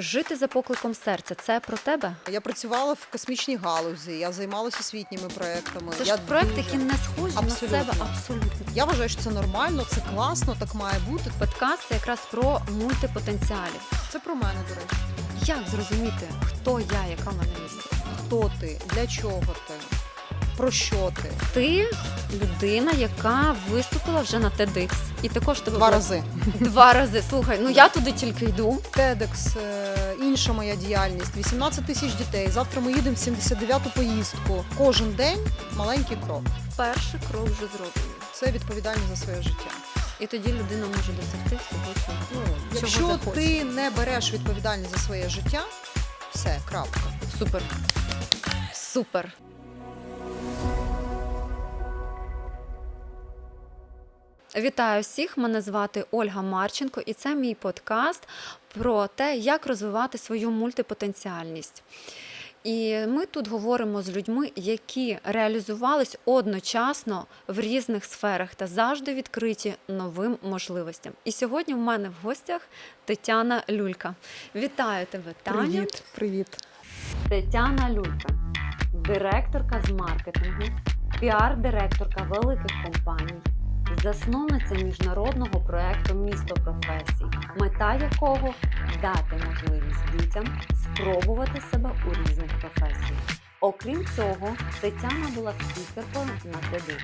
Жити за покликом серця це про тебе. Я працювала в космічній галузі, я займалася освітніми проектами. Це я ж проекти, дуже- які не схожі Абсолютно. на себе абсолютно. Я вважаю, що це нормально, це класно, так має бути. Подкаст це якраз про мультипотенціалів. Це про мене, до речі. Як зрозуміти, хто я, яка в мене місія? Хто ти? Для чого ти? Про що ти? Ти людина, яка виступила вже на TEDx. І також тебе Два було- рази. Два рази. Слухай, ну я туди тільки йду. TEDx, е, інша моя діяльність, 18 тисяч дітей. Завтра ми їдемо в 79-ту поїздку. Кожен день маленький крок. Перший крок вже зроблений. Це відповідальність за своє життя. І тоді людина може досягти всього цього. Ну, якщо захоче. ти не береш відповідальність за своє життя, все, крапка. Супер. Супер. Вітаю всіх! Мене звати Ольга Марченко, і це мій подкаст про те, як розвивати свою мультипотенціальність. І ми тут говоримо з людьми, які реалізувались одночасно в різних сферах та завжди відкриті новим можливостям. І сьогодні в мене в гостях Тетяна Люлька. Вітаю тебе, Таня. Привіт, привіт. Тетяна Люлька, директорка з маркетингу, піар-директорка великих компаній, засновниця міжнародного проекту Місто професій, мета якого дати можливість дітям спробувати себе у різних професіях. Окрім цього, Тетяна була спікеркою на TEDx,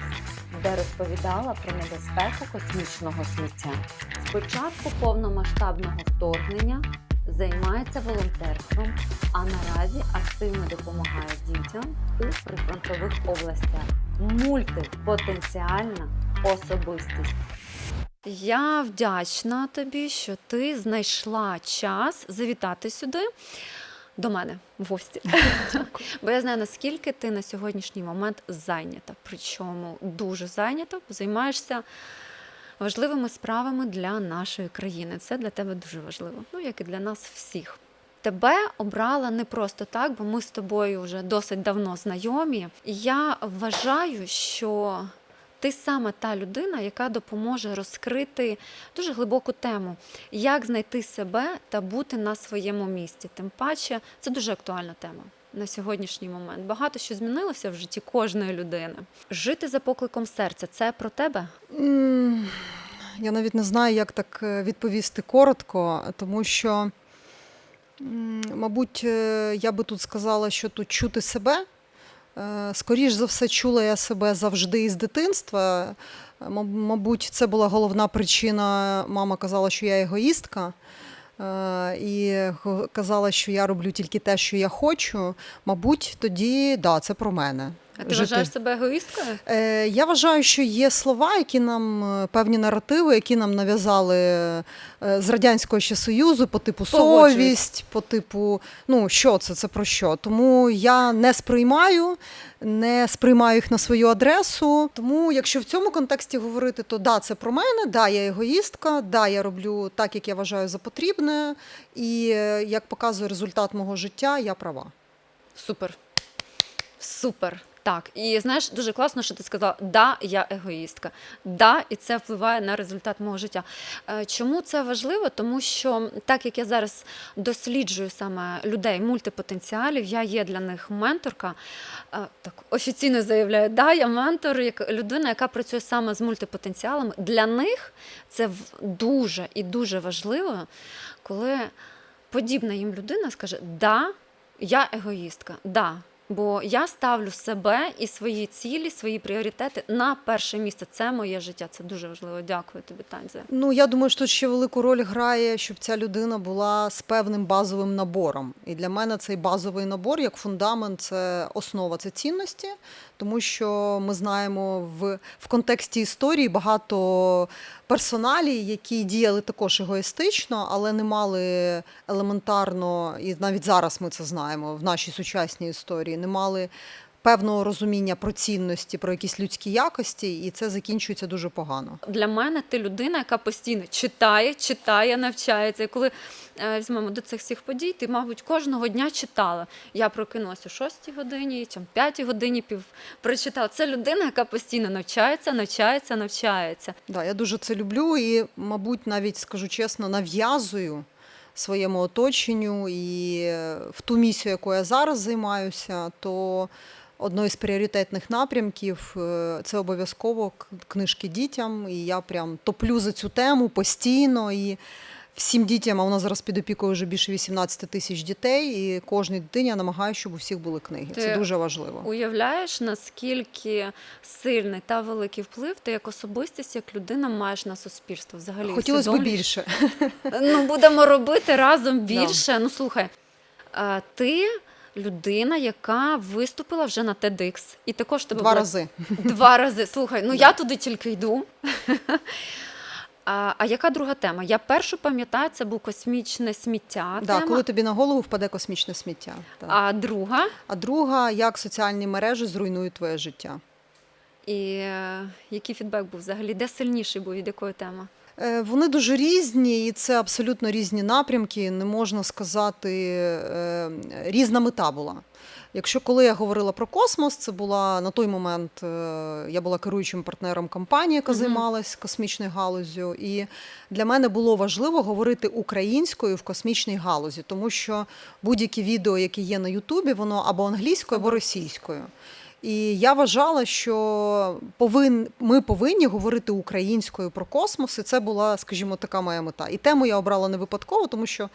де розповідала про небезпеку космічного сміття. З початку повномасштабного вторгнення займається волонтерством, а наразі активно допомагає дітям у прифронтових областях. Мультипотенціальна особистість. Я вдячна тобі, що ти знайшла час завітати сюди до мене в гості. Бо я знаю, наскільки ти на сьогоднішній момент зайнята. Причому дуже зайнята, бо займаєшся важливими справами для нашої країни. Це для тебе дуже важливо, ну як і для нас всіх. Тебе обрала не просто так, бо ми з тобою вже досить давно знайомі. Я вважаю, що ти саме та людина, яка допоможе розкрити дуже глибоку тему, як знайти себе та бути на своєму місці. Тим паче, це дуже актуальна тема. На сьогоднішній момент багато що змінилося в житті кожної людини. Жити за покликом серця це про тебе. Я навіть не знаю, як так е, відповісти коротко, тому що, мабуть, е, я би тут сказала, що тут чути себе. Е, Скоріш за все, чула я себе завжди із дитинства. Е, Мабуть, це була головна причина. Мама казала, що я егоїстка. е, І казала, що я роблю тільки те, що я хочу. Мабуть, тоді да, це про мене. А ти Жити. вважаєш себе егоїсткою? Е, Я вважаю, що є слова, які нам е, певні наративи, які нам нав'язали е, з радянського ще союзу, по типу совість, по типу, ну що це, це про що. Тому я не сприймаю, не сприймаю їх на свою адресу. Тому, якщо в цьому контексті говорити, то да, це про мене, да, я егоїстка, да, я роблю так, як я вважаю за потрібне, і як показує результат мого життя, я права. Супер. Супер. Так, і знаєш, дуже класно, що ти сказала, да, я егоїстка. Да, і це впливає на результат мого життя. Е, Чому це важливо? Тому що так як я зараз досліджую саме людей мультипотенціалів, я є для них менторка. е, Так офіційно заявляю, да, я ментор, як людина, яка працює саме з мультипотенціалами. Для них це дуже і дуже важливо, коли подібна їм людина скаже: Да, я егоїстка, да. Бо я ставлю себе і свої цілі, свої пріоритети на перше місце. Це моє життя. Це дуже важливо. Дякую тобі, Тань, за Ну, я думаю, що тут ще велику роль грає, щоб ця людина була з певним базовим набором. І для мене цей базовий набор, як фундамент, це основа, це цінності, тому що ми знаємо в, в контексті історії багато персоналій, які діяли також егоїстично, але не мали елементарно, і навіть зараз ми це знаємо в нашій сучасній історії, не мали певного розуміння про цінності, про якісь людські якості, і це закінчується дуже погано. для мене ти людина, яка постійно читає, читає, навчається. І коли е, візьмемо до цих всіх подій, ти, мабуть, кожного дня читала. Я прокинулася о 6 годині, чи 5 годині пів прочитала. Це людина, яка постійно навчається, навчається, навчається. Да, я дуже це люблю і, мабуть, навіть скажу чесно, нав'язую своєму оточенню і е, в ту місію, якою я зараз займаюся, то одною з пріоритетних напрямків е, це обов'язково книжки дітям. І я прям топлю за цю тему постійно. І всім дітям, а у нас зараз під опікою вже більше 18 тисяч дітей, і кожній дитині я намагаюся, щоб у всіх були книги. Ти Це дуже важливо. Уявляєш, наскільки сильний та великий вплив ти як особистість, як людина маєш на суспільство взагалі. Хотілося б більше. Ну, будемо робити разом Да. більше. Ну слухай, ти людина, яка виступила вже на TEDx. І також тебе Два була- рази. Два рази. Слухай, ну я туди тільки йду. А, а яка друга тема? Я першу пам'ятаю, це був космічне сміття. Да, тема. коли тобі на голову впаде космічне сміття. Так. А друга, А друга, як соціальні мережі зруйнують твоє життя. і е, який фідбек був взагалі? Де сильніший був від якої теми? Е, Вони дуже різні, і це абсолютно різні напрямки. Не можна сказати, е, різна мета була. Якщо коли я говорила про космос, це була на той момент е, я була керуючим партнером компанії, яка займалась космічною галузю. І для мене було важливо говорити українською в космічній галузі, тому що будь-які відео, які є на Ютубі, воно або англійською, або російською. І я вважала, що повин, ми повинні говорити українською про космос, і це була, скажімо, така моя мета. І тему я обрала не випадково, тому що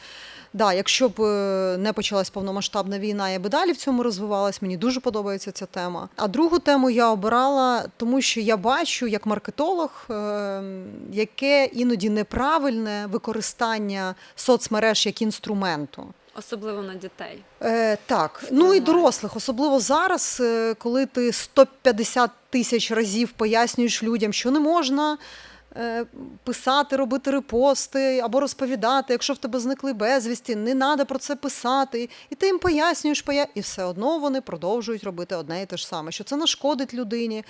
да, якщо б е, не почалась повномасштабна війна, я би далі в цьому розвивалась. Мені дуже подобається ця тема. А другу тему я обрала, тому що я бачу як маркетолог, е, яке іноді неправильне використання соцмереж як інструменту. Особливо на дітей. Е, так, ну і дорослих, особливо зараз, е, коли ти 150 тисяч разів пояснюєш людям, що не можна писати, робити репости або розповідати, якщо в тебе зникли безвісті, не треба про це писати. І ти їм пояснюєш, поя... і все одно вони продовжують робити одне і те ж саме, що це нашкодить людині.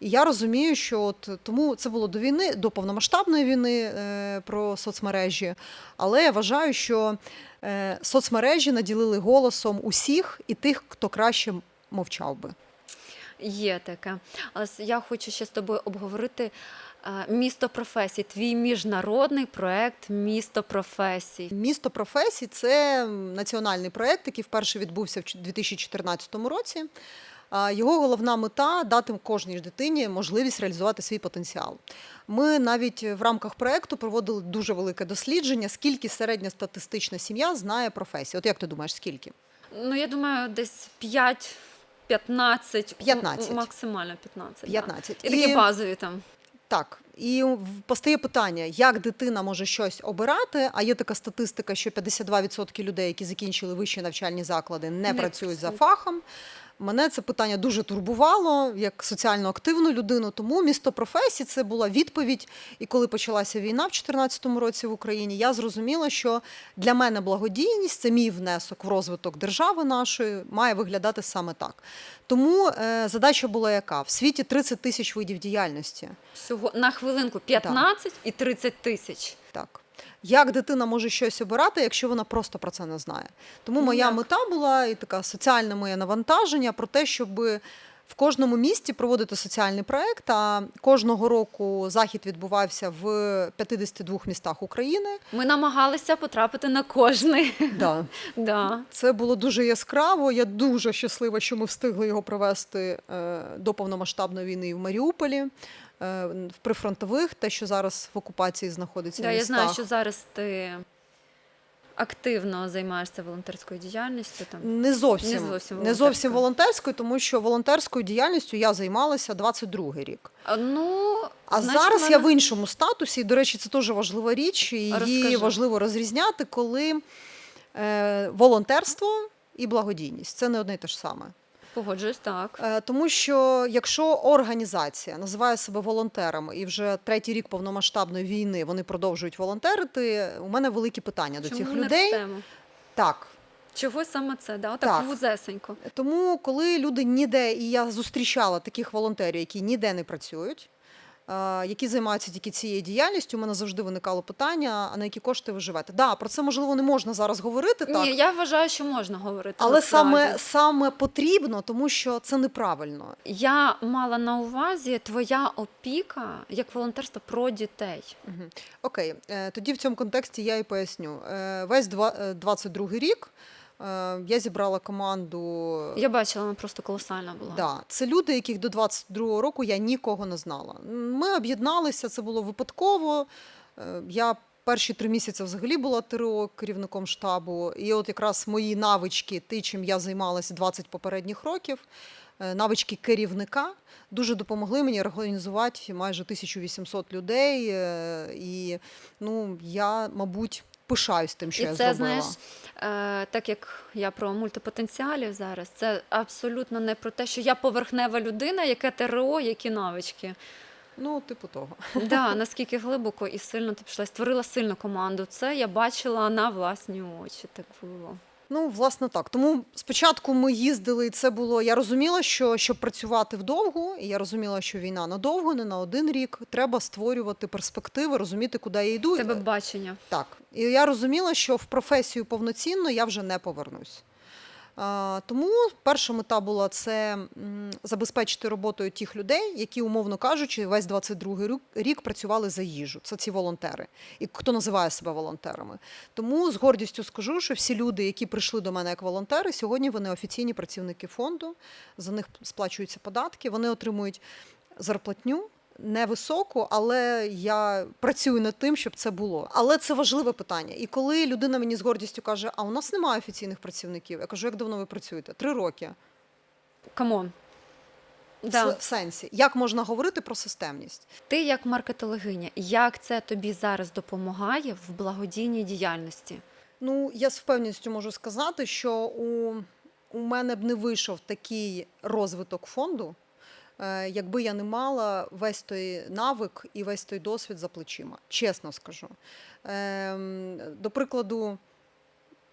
І я розумію, що от тому це було до війни, до повномасштабної війни е, про соцмережі. Але я вважаю, що е, соцмережі наділили голосом усіх і тих, хто краще мовчав би. Є таке. Я хочу ще з тобою обговорити е, місто професій, твій міжнародний проект Місто професій. Місто професій це національний проєкт, який вперше відбувся в 2014 році. Його головна мета дати кожній дитині можливість реалізувати свій потенціал. Ми навіть в рамках проєкту проводили дуже велике дослідження, скільки середньостатистична сім'я знає професії. От як ти думаєш, скільки? Ну, я думаю, десь 5, 15, 15. максимально 15. да. 15. І такі базові там. Так, і постає питання, як дитина може щось обирати. А є така статистика, що 52% людей, які закінчили вищі навчальні заклади, не, Не працюють за фахом. Мене це питання дуже турбувало як соціально активну людину. Тому місто професій це була відповідь. І коли почалася війна в 2014 році в Україні, я зрозуміла, що для мене благодійність це мій внесок в розвиток держави нашої, має виглядати саме так. Тому е, задача була яка? В світі 30 тисяч видів діяльності. Всього на хвилинку 15 і 30 тисяч. Так. Як дитина може щось обирати, якщо вона просто про це не знає? Тому моя Як? мета була і така соціальне моє навантаження про те, щоб в кожному місті проводити соціальний проект. А кожного року захід відбувався в 52 містах України. Ми намагалися потрапити на кожний. Да. да. Це було дуже яскраво. Я дуже щаслива, що ми встигли його провести е, до повномасштабної війни в Маріуполі, в прифронтових, те, що зараз в окупації знаходиться. Да, я містах. знаю, що зараз ти активно займаєшся волонтерською діяльністю. Там. Не зовсім, Не зовсім не зовсім волонтерською. тому що волонтерською діяльністю я займалася 22 рік. А, Ну, А значить, зараз в я в іншому статусі. І, до речі, це дуже важлива річ. І її Розкажи. важливо розрізняти, коли е, волонтерство і благодійність це не одне й те ж саме. Погоджуюсь, так. Е, Тому що якщо організація називає себе волонтерами і вже третій рік повномасштабної війни вони продовжують волонтерити, у мене великі питання до цих не людей. ростемо? Так, Чого саме це? Да? Отак Так. вузесенько. Тому, коли люди ніде, і я зустрічала таких волонтерів, які ніде не працюють, які займаються тільки цією діяльністю. У мене завжди виникало питання: а на які кошти ви живете? Да, про це можливо не можна зараз говорити так. Ні, я вважаю, що можна говорити. Але насправді. саме, саме потрібно, тому що це неправильно. я мала на увазі твоя опіка як волонтерство про дітей. Мгм. Окей, е, тоді в цьому контексті я і поясню. Е, Весь два- е, 22-й рік е, я зібрала команду. Я бачила, вона просто колосальна була. Да, це люди, яких до 22-го року я нікого не знала. Ми об'єдналися, це було випадково. Е, Я перші три місяці взагалі була ТРО керівником штабу. І от якраз мої навички, те, чим я займалася 20 попередніх років, е, навички керівника дуже допомогли мені організувати майже 1800 людей. е, І ну, я, мабуть, пишаюсь тим, що І я це, зробила. знаєш, е, так як я про мультипотенціалів зараз, це абсолютно не про те, що я поверхнева людина, яке ТРО, які навички. Ну, типу того. Да, наскільки глибоко і сильно ти пішла, створила сильну команду. Це я бачила на власні очі. Так було. Ну, власне, так. Тому спочатку ми їздили, і це було. Я розуміла, що щоб працювати вдовго, і я розуміла, що війна надовго, не на один рік. Треба створювати перспективи, розуміти, куди я йду. Тебе бачення. Так. І я розуміла, що в професію повноцінно я вже не повернусь. Тому перша мета була це забезпечити роботою тих людей, які, умовно кажучи, весь 22-й рік- рік працювали за їжу. Це ці волонтери, і хто називає себе волонтерами. Тому з гордістю скажу, що всі люди, які прийшли до мене як волонтери, сьогодні вони офіційні працівники фонду. За них сплачуються податки, вони отримують зарплатню. Невисоку, але я працюю над тим, щоб це було. Але це важливе питання. І коли людина мені з гордістю каже, а у нас немає офіційних працівників, я кажу, як давно ви працюєте? Три роки. Камон. Да. В сенсі, як можна говорити про системність? Ти як маркетологиня, як це тобі зараз допомагає в благодійній діяльності? Ну, я з впевненістю можу сказати, що у, у мене б не вийшов такий розвиток фонду, якби я не мала весь той навик і весь той досвід за плечима. Чесно скажу. Ем, До прикладу,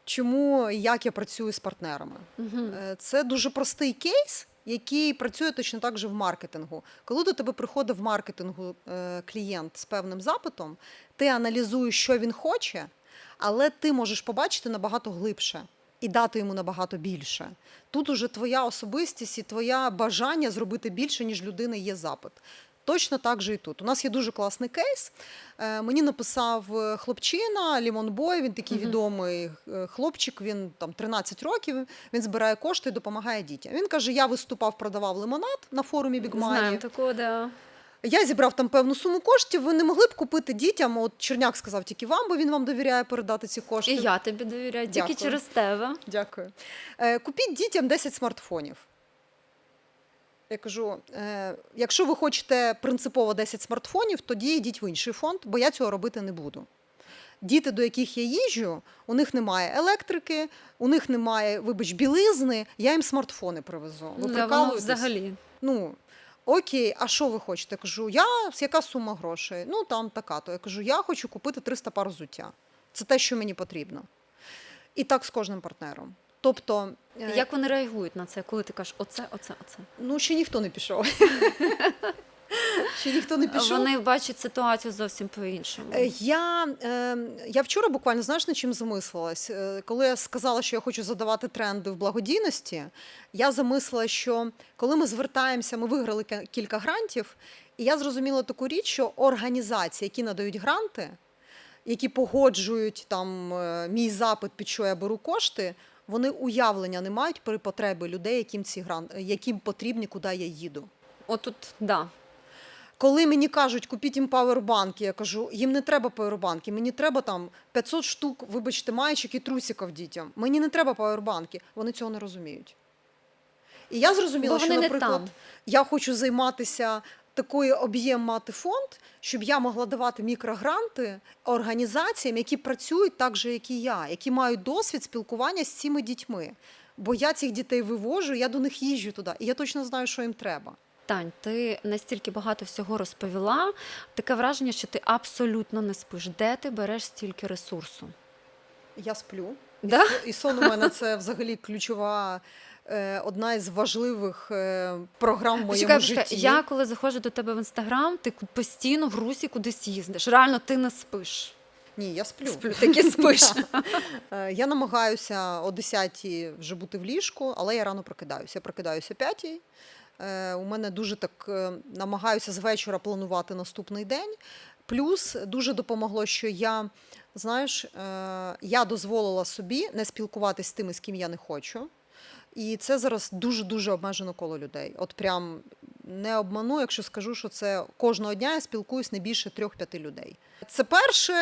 чому і як я працюю з партнерами? Угу. Е, Це дуже простий кейс, який працює точно так же в маркетингу. Коли до тебе приходить в маркетингу е, клієнт з певним запитом, ти аналізуєш, що він хоче, але ти можеш побачити набагато глибше і дати йому набагато більше. Тут уже твоя особистість і твоє бажання зробити більше, ніж людини є запит. Точно так же і тут. У нас є дуже класний кейс. Е, Мені написав е, хлопчина Лімонбой. Він такий відомий е, хлопчик. Він там 13 років. Він збирає кошти і допомагає дітям. Він каже: Я виступав, продавав лимонад на форумі Бігмані. Знаємо такого, да. Я зібрав там певну суму коштів. Ви не могли б купити дітям. От Черняк сказав тільки вам, бо він вам довіряє передати ці кошти. І я тобі довіряю, тільки Дякую. через тебе. Дякую. Е, Купіть дітям 10 смартфонів. Я кажу: е, якщо ви хочете принципово 10 смартфонів, тоді йдіть в інший фонд, бо я цього робити не буду. Діти, до яких я їжджу, у них немає електрики, у них немає, вибач, білизни, я їм смартфони привезу. Ви Да, прикалуєтесь? взагалі. Ну, окей, а що ви хочете? Я кажу, я яка сума грошей? Ну там така. То я кажу, я хочу купити 300 пар взуття. Це те, що мені потрібно. І так з кожним партнером. Тобто, е, Як вони реагують на це, коли ти кажеш оце, оце, оце? ну ще ніхто не пішов. Ще ніхто не пішов. Вони бачать ситуацію зовсім по-іншому. Е, Я, е, я вчора буквально знаєш над чим замислилась? Е, Коли я сказала, що я хочу задавати тренди в благодійності, я замислила, що коли ми звертаємося, ми виграли кілька грантів, і я зрозуміла таку річ, що організації, які надають гранти, які погоджують там е, мій запит, під що я беру кошти, вони уявлення не мають при потребі людей, яким ці грант, яким потрібні, куди я їду. Отут, да. Коли мені кажуть, купіть їм павербанки, я кажу, їм не треба павербанки, мені треба там 500 штук, вибачте, маєчок і трусиків дітям. Мені не треба павербанки. Вони цього не розуміють. І я зрозуміла, що, наприклад, я хочу займатися такою об'єм мати фонд, щоб я могла давати мікрогранти організаціям, які працюють так же, як і я, які мають досвід спілкування з цими дітьми. Бо я цих дітей вивожу, я до них їжджу туди, і я точно знаю, що їм треба. Тань, ти настільки багато всього розповіла. Таке враження, що ти абсолютно не спиш. Де ти береш стільки ресурсу? Я сплю. Да? І сон у мене це взагалі ключова е, одна із важливих е, програм в моєму Почекай, житті. я коли заходжу до тебе в інстаграм, ти постійно в русі кудись їздиш. Реально, ти не спиш. Ні, я сплю. Сплю, таки спиш. Е, Я намагаюся о 10 вже бути в ліжку, але я рано прокидаюся. Я прокидаюся о 5. Е, У мене дуже так е, намагаюся з вечора планувати наступний день. Плюс дуже допомогло, що я, знаєш, е, я дозволила собі не спілкуватися з тими, з ким я не хочу. І це зараз дуже-дуже обмежено коло людей. От прям не обману, якщо скажу, що це кожного дня я спілкуюсь не більше трьох-п'яти людей. Це перше,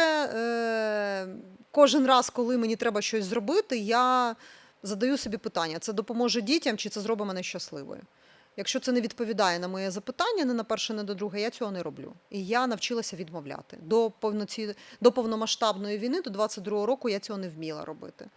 кожен раз, коли мені треба щось зробити, я задаю собі питання: це допоможе дітям чи це зробить мене щасливою? Якщо це не відповідає на моє запитання, не на перше, не до друге, я цього не роблю. І я навчилася відмовляти. До повноці... до повномасштабної війни, до 22-го року, я цього не вміла робити.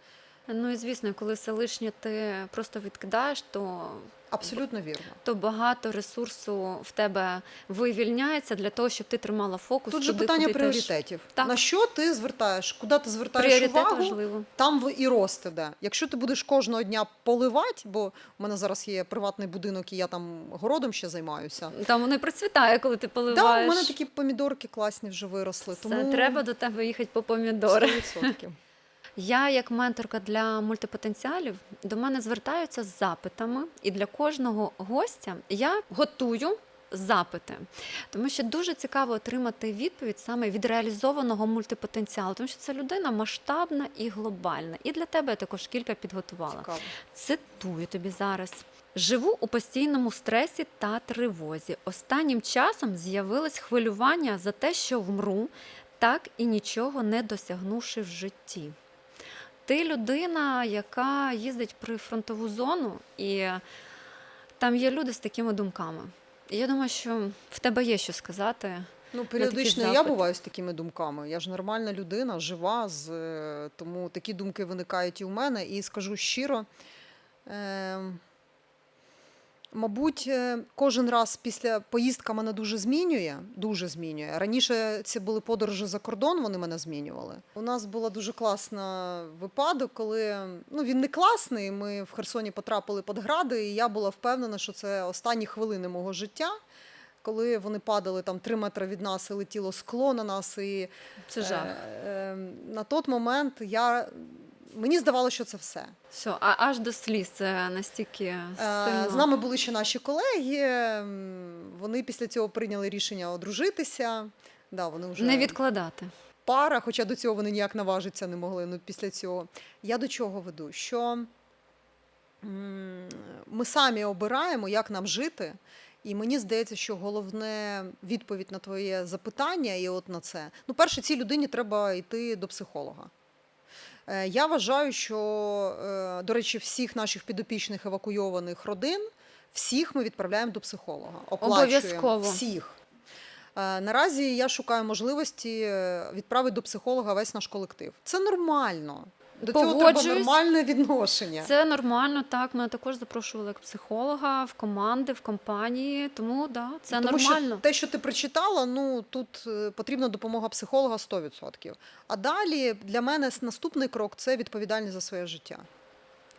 Ну і звісно, коли все лишнє ти просто відкидаєш, то, Абсолютно вірно. то багато ресурсу в тебе вивільняється для того, щоб ти тримала фокус. Тут же питання пріоритетів. Так. На що ти звертаєш? Куди ти звертаєш Пріоритет увагу? важливо. Там і рост іде. Якщо ти будеш кожного дня поливати, бо в мене зараз є приватний будинок, і я там городом ще займаюся. Там воно і процвітає, коли ти Так, поливаєш. у мене такі помідорки класні вже виросли. Все, тому треба до тебе їхати по помідори. 100%. Я, як менторка для мультипотенціалів, до мене звертаються з запитами, і для кожного гостя я готую запити, тому що дуже цікаво отримати відповідь саме від реалізованого мультипотенціалу, тому що це людина масштабна і глобальна. І для тебе я також кілька підготувала. Цікаво. Цитую тобі зараз. Живу у постійному стресі та тривозі. Останнім часом з'явилось хвилювання за те, що вмру, так і нічого не досягнувши в житті. Ти людина, яка їздить при фронтову зону, і там є люди з такими думками. І я думаю, що в тебе є що сказати. Ну, періодично я буваю з такими думками. Я ж нормальна людина, жива, з, е, тому такі думки виникають і у мене. І скажу щиро, е, мабуть, е, кожен раз після поїздка мене дуже змінює. Дуже змінює. Раніше це були подорожі за кордон, вони мене змінювали. У нас була дуже класна випадок, коли ну він не класний. Ми в Херсоні потрапили під гради, і я була впевнена, що це останні хвилини мого життя. Коли вони падали там три метри від нас і летіло скло на нас, і Це жах. е, е, на той момент я мені здавалося, що це все. Все, а аж до сліз це настільки Е, сильно. З нами були ще наші колеги. Вони після цього прийняли рішення одружитися. Да, вони вже Не відкладати. пара, хоча до цього вони ніяк наважитися не могли. Ну, після цього. Я до чого веду? Що ми самі обираємо, як нам жити. І мені здається, що головне відповідь на твоє запитання, і от на це. Ну, перше, цій людині треба йти до психолога. Е, Я вважаю, що, е, до речі, всіх наших підопічних евакуйованих родин, всіх ми відправляємо до психолога. Обов'язково. всіх. Е, Наразі я шукаю можливості відправити до психолога весь наш колектив. Це нормально. До цього треба нормальне відношення. Це нормально, так. Мене також запрошували як психолога в команди, в компанії. Тому да, це Тому нормально. що те, що ти прочитала, ну тут е, потрібна допомога психолога 100%. А далі для мене наступний крок це відповідальність за своє життя.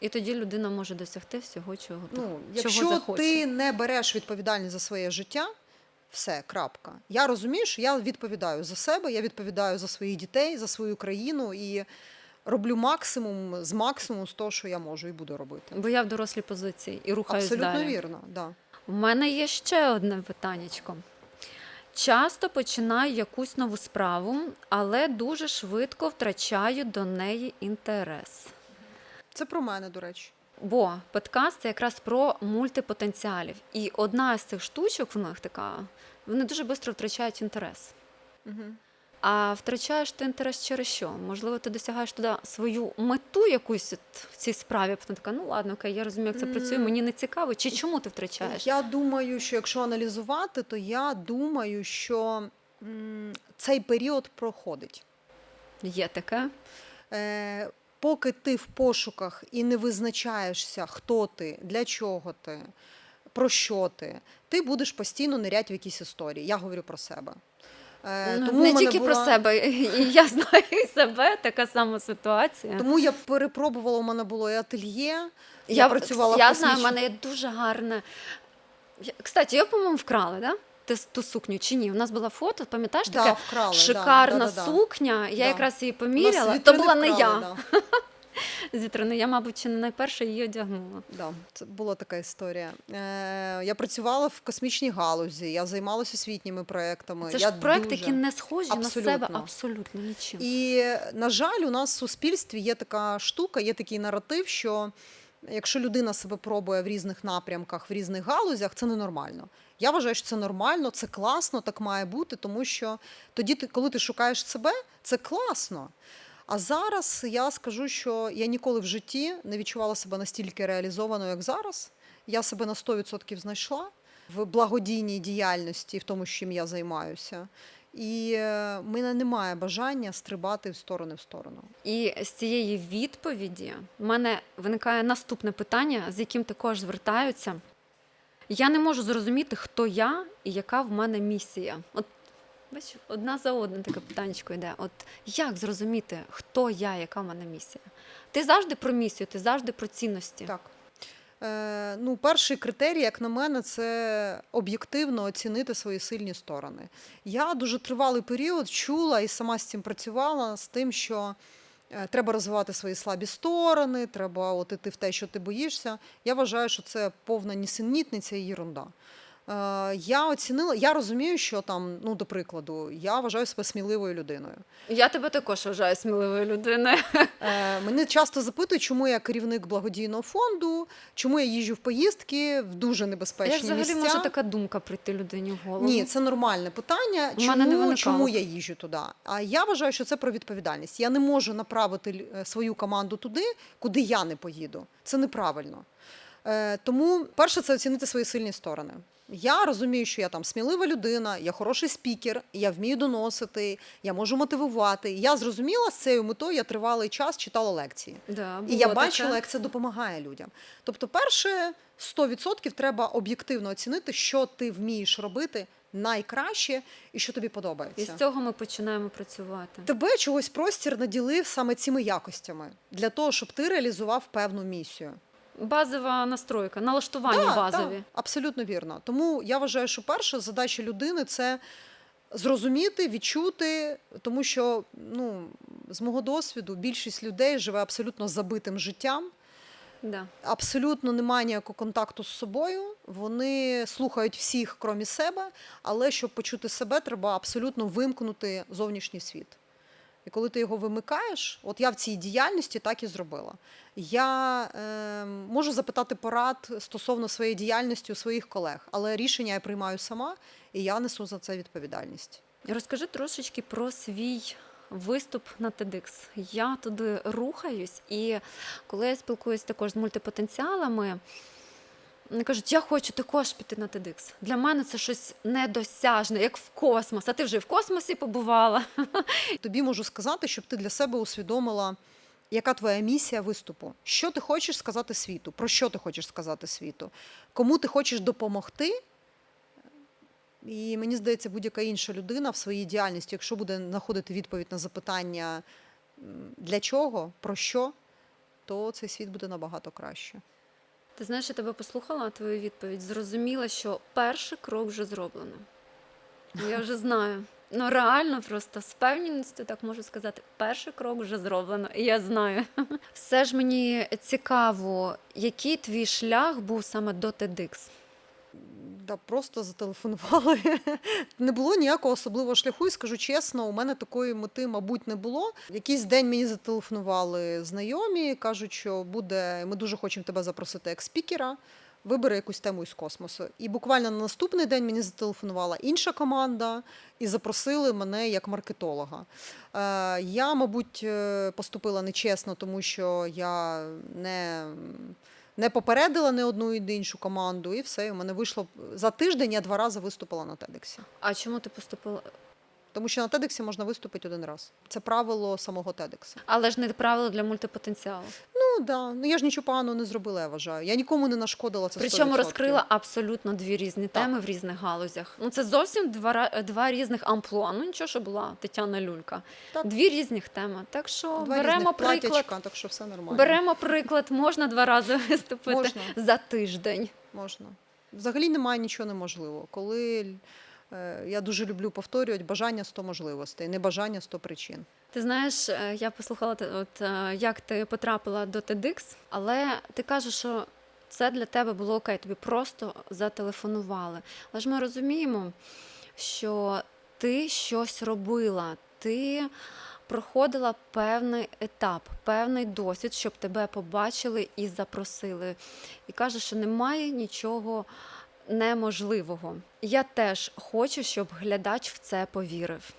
І тоді людина може досягти всього, чого, Ну, чого якщо захоче. ти не береш відповідальність за своє життя, все, крапка. Я розумію, що я відповідаю за себе, я відповідаю за своїх дітей, за свою країну і роблю максимум з максимум з того, що я можу і буду робити. Бо я в дорослій позиції і рухаюсь Абсолютно далі. вірно. Да. У мене є ще одне питаннячко. Часто починаю якусь нову справу, але дуже швидко втрачаю до неї інтерес. Це про мене, до речі. Бо подкаст це якраз про мультипотенціалів. І одна з цих штучок в них така, вони дуже швидко втрачають інтерес. Угу. А втрачаєш ти інтерес через що? Можливо, ти досягаєш туди свою мету якусь от в цій справі, потім така, ну ладно, окей, я розумію, як це працює, мені не цікаво. Чи чому ти втрачаєш? Я думаю, що якщо аналізувати, то я думаю, що цей період проходить. Є таке. Е, поки ти в пошуках і не визначаєшся, хто ти, для чого ти, про що ти, ти будеш постійно нирять в якісь історії. Я говорю про себе. Е, Ну, тому не тільки про себе, і я знаю і себе, така сама ситуація. Тому я перепробувала, у мене було і ательє. Я, я працювала Я в знаю, в мене є дуже гарне. Кстати, я, по-моєму, вкрала, да? Ти ту сукню чи ні? У нас було фото, пам'ятаєш, Да, таке вкрали, шикарна да-да-да. сукня. Я Да. якраз її поміряла. То була не вкрали, я Да. з. Я, мабуть, чи не найперша її одягнула. Да, це була така історія. Е, я працювала в космічній галузі, я займалася освітніми проектами. Це я ж проекти, дуже... які не схожі на себе Абсолютно. абсолютно нічим. І, на жаль, у нас в суспільстві є така штука, є такий наратив, що якщо людина себе пробує в різних напрямках, в різних галузях, це ненормально. Я вважаю, що це нормально, це класно, так має бути, тому що тоді, коли ти шукаєш себе, це класно. А зараз я скажу, що я ніколи в житті не відчувала себе настільки реалізованою, як зараз. Я себе на 100% знайшла в благодійній діяльності, в тому, чим я займаюся. І е, в мене немає бажання стрибати в сторони в сторону. І з цієї відповіді в мене виникає наступне питання, з яким також звертаються. Я не можу зрозуміти, хто я і яка в мене місія. От бач, одна за одним таке питаннячко йде. От як зрозуміти, хто я, яка в мене місія? Ти завжди про місію, ти завжди про цінності. Так. Е, ну, перший критерій, як на мене, це об'єктивно оцінити свої сильні сторони. Я дуже тривалий період чула і сама з цим працювала з тим, що е, треба розвивати свої слабі сторони, треба от іти в те, що ти боїшся. Я вважаю, що це повна нісенітниця і єрунда. Е, я оцінила, я розумію, що там, ну, до прикладу, я вважаю себе сміливою людиною. Я тебе також вважаю сміливою людиною. Е, Мене часто запитують, чому я керівник благодійного фонду, чому я їжджу в поїздки в дуже небезпечні Як взагалі місця. може така думка прийти людині в голову? Ні, це нормальне питання. У мене не Чому, чому я їжджу туди? А я вважаю, що це про відповідальність. Я не можу направити е, свою команду туди, куди я не поїду. Це неправильно. Е, Тому перше це оцінити свої сильні сторони. Я розумію, що я там смілива людина, я хороший спікер, я вмію доносити, я можу мотивувати. Я зрозуміла з цією метою, я тривалий час читала лекції. Да, І я бачила, таке. як це допомагає людям. Тобто, перше 100% треба об'єктивно оцінити, що ти вмієш робити найкраще і що тобі подобається. І з цього ми починаємо працювати. Тебе чогось простір наділив саме цими якостями для того, щоб ти реалізував певну місію. Базова настройка, налаштування Да, базові. да, абсолютно вірно. Тому я вважаю, що перша задача людини це зрозуміти, відчути, тому що ну, з мого досвіду більшість людей живе абсолютно забитим життям. Да. абсолютно немає ніякого контакту з собою. Вони слухають всіх, крім себе, але щоб почути себе, треба абсолютно вимкнути зовнішній світ. І коли ти його вимикаєш, от я в цій діяльності так і зробила. Я е, можу запитати порад стосовно своєї діяльності у своїх колег, але рішення я приймаю сама, і я несу за це відповідальність. Розкажи трошечки про свій виступ на TEDx. Я туди рухаюсь, і коли я спілкуюся також з мультипотенціалами, вони кажуть, я хочу також піти на TEDx. Для мене це щось недосяжне, як в космос. А ти вже в космосі побувала. Тобі можу сказати, щоб ти для себе усвідомила, яка твоя місія виступу, що ти хочеш сказати світу, про що ти хочеш сказати світу, кому ти хочеш допомогти. І мені здається, будь-яка інша людина в своїй діяльності, якщо буде знаходити відповідь на запитання для чого, про що, то цей світ буде набагато краще. Ти знаєш, я тебе послухала твою відповідь, зрозуміла, що перший крок вже зроблено. Я вже знаю. Ну реально просто з певністю так можу сказати, перший крок вже зроблено, і я знаю. Все ж мені цікаво, який твій шлях був саме до TEDx? Да, просто зателефонували. Не було ніякого особливого шляху, і скажу чесно, у мене такої мети, мабуть, не було. Якийсь день мені зателефонували знайомі, кажуть, що буде, ми дуже хочемо тебе запросити як спікера. Вибери якусь тему із космосу. І буквально на наступний день мені зателефонувала інша команда і запросили мене як маркетолога. Е, я, мабуть, е, поступила нечесно, тому що я не не попередила не одну і іншу команду, і все. і У мене вийшло за тиждень. Я два рази виступила на Тедексі. А чому ти поступила? Тому що на Тедексі можна виступити один раз. Це правило самого Тедекса. Але ж не правило для мультипотенціалу. Ну да, ну я ж нічого поганого не зробила, я вважаю. Я нікому не нашкодила це. Причому 100%. розкрила абсолютно дві різні Так. теми в різних галузях. Ну це зовсім два, ра- два різних амплуа. Ну нічого, що була Тетяна Люлька. Так. Дві різних теми. Так що Два беремо приклад. платячка, так що все нормально. Беремо приклад, можна два рази виступити Можна. за тиждень. Можна. Взагалі немає нічого неможливого. Коли е, я дуже люблю повторювати бажання 100 можливостей, не бажання 100 причин. Ти знаєш, е, я послухала от, е, як ти потрапила до TEDx, але ти кажеш, що це для тебе було окей, тобі просто зателефонували. Але ж ми розуміємо, що ти щось робила, ти проходила певний етап, певний досвід, щоб тебе побачили і запросили. І кажеш, що немає нічого неможливого. Я теж хочу, щоб глядач в це повірив.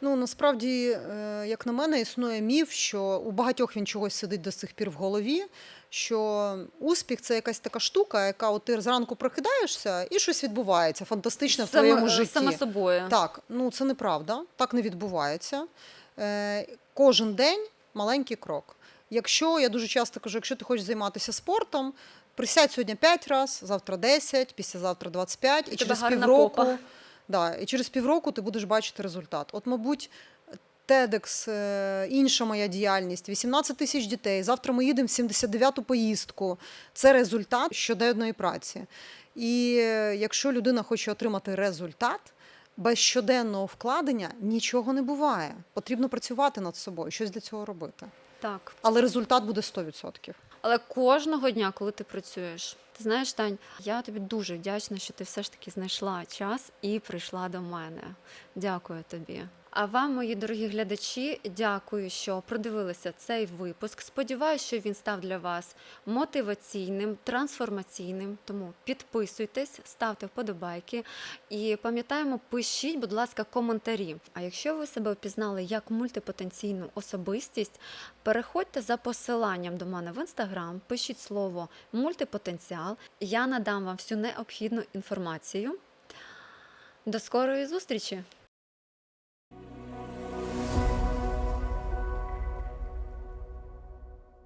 Ну насправді, е, як на мене, існує міф, що у багатьох він чогось сидить до сих пір в голові. Що успіх це якась така штука, яка от ти зранку прокидаєшся і щось відбувається фантастичне в Саме- твоєму житті. Саме собою. Так, ну це неправда, так не відбувається. Е, кожен день маленький крок. Якщо я дуже часто кажу, якщо ти хочеш займатися спортом, присядь сьогодні 5 разів, завтра 10, післязавтра 25, і тебе через гарна півроку, попа. да, і через півроку ти будеш бачити результат. От, мабуть, TEDx, е, інша моя діяльність, 18 тисяч дітей. Завтра ми їдемо в 79-ту поїздку. Це результат щоденної праці. І е, якщо людина хоче отримати результат, без щоденного вкладення нічого не буває. Потрібно працювати над собою, щось для цього робити. Так. Але результат буде 100%. Але кожного дня, коли ти працюєш, ти знаєш, Тань, я тобі дуже вдячна, що ти все ж таки знайшла час і прийшла до мене. Дякую тобі. А вам, мої дорогі глядачі, дякую, що продивилися цей випуск. Сподіваюся, що він став для вас мотиваційним, трансформаційним. Тому підписуйтесь, ставте вподобайки і пам'ятаємо, пишіть, будь ласка, коментарі. А якщо ви себе впізнали як мультипотенційну особистість, переходьте за посиланням до мене в інстаграм, пишіть слово мультипотенціал. Я надам вам всю необхідну інформацію. До скорої зустрічі!